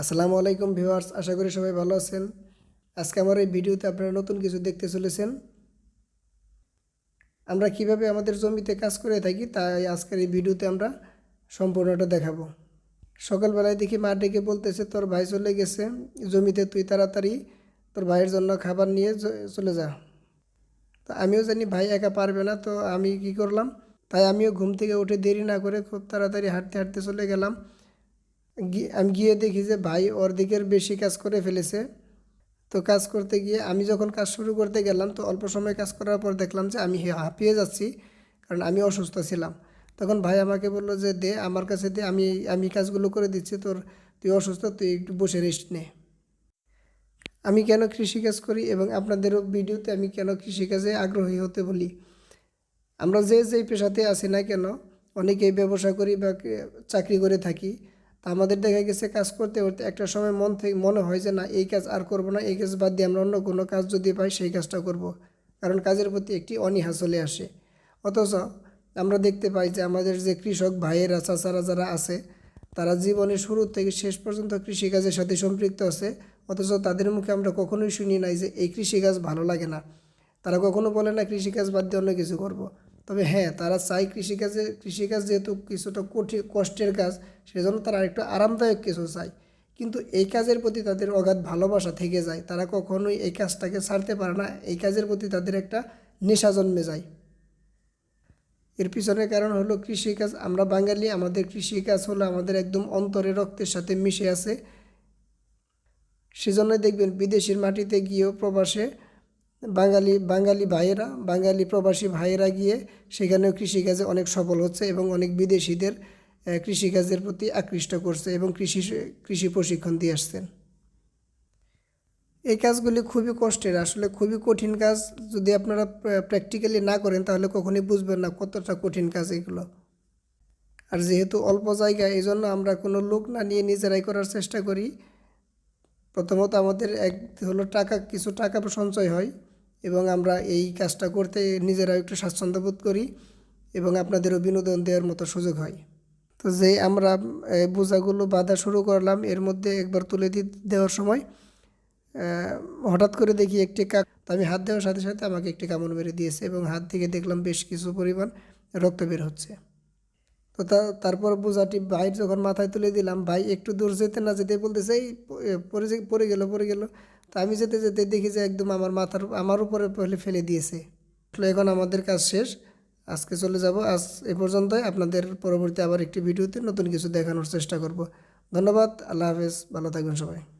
আসসালামু আলাইকুম ভিউয়ার্স, আশা করি সবাই ভালো আছেন। আজকে আমার এই ভিডিওতে আপনারা নতুন কিছু দেখতে চলেছেন। আমরা কীভাবে আমাদের জমিতে কাজ করে থাকি, তাই আজকের এই ভিডিওতে আমরা সম্পূর্ণটা দেখাবো। সকালবেলায় দেখি মা ডেকে বলতেছে, তোর ভাই চলে গেছে, জমিতে তুই তাড়াতাড়ি তোর ভাইয়ের জন্য খাবার নিয়ে চলে যা। তো আমিও জানি ভাই একা পারবে না, তো আমি কি করলাম, তাই আমিও ঘুম থেকে উঠে দেরি না করে খুব তাড়াতাড়ি হাঁটতে হাঁটতে চলে গেলাম। আমি গিয়ে দেখি যে ভাই অর্ধেকের বেশি কাজ করে ফেলেছে। তো কাজ করতে গিয়ে আমি যখন কাজ শুরু করতে গেলাম, তো অল্প সময় কাজ করার পর দেখলাম যে আমি হাঁপিয়ে যাচ্ছি, কারণ আমি অসুস্থ ছিলাম। তখন ভাই আমাকে বলল যে, দে, আমার কাছে দে, আমি আমি কাজগুলো করে দিচ্ছি, তোর, তুই অসুস্থ, তুই একটু বসে রেস্ট নে। আমি কেন কৃষিকাজ করি এবং আপনাদেরও ভিডিওতে আমি কেন কৃষিকাজে আগ্রহী হতে বলি? আমরা যে যেই পেশাতে আছি না কেন, অনেকেই ব্যবসা করি বা চাকরি করে থাকি। তা আমাদের দেখা গেছে কাজ করতে করতে একটা সময় মন থেকে মনে হয় যে না, এই কাজ আর করব না, এই কাজ বাদ দিয়ে আমরা অন্য কোনো কাজ যদি পাই সেই কাজটা করব। কারণ কাজের প্রতি একটি অনীহা চলে আসে অথচ আমরা দেখতে পাই যে আমাদের যে কৃষক ভাইয়েরা, চাচারা যারা আছে, তারা জীবনের শুরু থেকে শেষ পর্যন্ত কৃষিকাজের সাথে সম্পৃক্ত আছে অথচ তাদের মুখে আমরা কখনোই শুনি নাই যে এই কৃষিকাজ ভালো লাগে না তারা কখনো বলে না কৃষিকাজ বাদ দিয়ে অন্য কিছু করব। তবে হ্যাঁ তারা চায় কৃষিকাজে, কৃষিকাজ যেহেতু কিছুটা কঠিন, কষ্টের কাজ, সেজন্য তারা একটু আরামদায়ক কিছু চায়। কিন্তু এই কাজের প্রতি তাদের অগাধ ভালোবাসা থেকে যায়। তারা কখনোই এই কাজটাকে ছাড়তে পারে না। এই কাজের প্রতি তাদের একটা নেশা জন্মে যায়। এর পিছনের কারণ হলো কৃষিকাজ। আমরা বাঙালি, আমাদের কৃষিকাজ হলো আমাদের একদম অন্তরে রক্তের সাথে মিশে আছে। সেজন্য দেখবেন বিদেশের মাটিতে গিয়েও প্রবাসে বাঙালি বাঙালি ভাইয়েরা, বাঙালি প্রবাসী ভাইয়েরা গিয়ে সেখানেও কৃষিকাজে অনেক সফল হচ্ছে এবং অনেক বিদেশিদের কৃষিকাজের প্রতি আকৃষ্ট করছে এবং কৃষি কৃষি প্রশিক্ষণ দিয়ে আসছেন। এই কাজগুলি খুবই কষ্টের, আসলে খুবই কঠিন কাজ। যদি আপনারা প্র্যাকটিক্যালি না করেন তাহলে কখনোই বুঝবেন না কতটা কঠিন কাজ এগুলো। আর যেহেতু অল্প জায়গা এই জন্য আমরা কোনো লোক না নিয়ে নিজেরাই করার চেষ্টা করি। প্রথমত আমাদের এক হলো টাকা, কিছু টাকা সঞ্চয় হয়। এবং আমরা এই কাজটা করতে নিজেরাও একটু স্বাচ্ছন্দ্য বোধ করি এবং আপনাদেরও বিনোদন দেওয়ার মতো সুযোগ হয়। তো যে আমরা বোঝাগুলো বাঁধা শুরু করলাম, এর মধ্যে একবার তুলে দিয়ে দেওয়ার সময় হঠাৎ করে দেখি একটি কাক আমি হাত দেওয়ার সাথে সাথে আমাকে একটি কামড় মেরে দিয়েছে এবং হাত থেকে দেখলাম বেশ কিছু পরিমাণ রক্ত বের হচ্ছে। তো তারপর বোঝাটি ভাই যখন মাথায় তুলে দিলাম, ভাই, একটু দূর যেতে না যেতে বলতেছে, এই পড়ে পড়ে গেল পড়ে গেল। তো আমি যেতে যেতে দেখি যে একদম আমার মাথার, আমার উপরে ফেলে ফেলে দিয়েছে। আসলে এখন আমাদের কাজ শেষ। আজকে চলে যাব। আজ এ পর্যন্তই। আপনাদের পরবর্তী আবার একটি ভিডিওতে নতুন কিছু দেখানোর চেষ্টা করব। ধন্যবাদ। আল্লাহ হাফেজ। ভালো থাকবেন সবাই।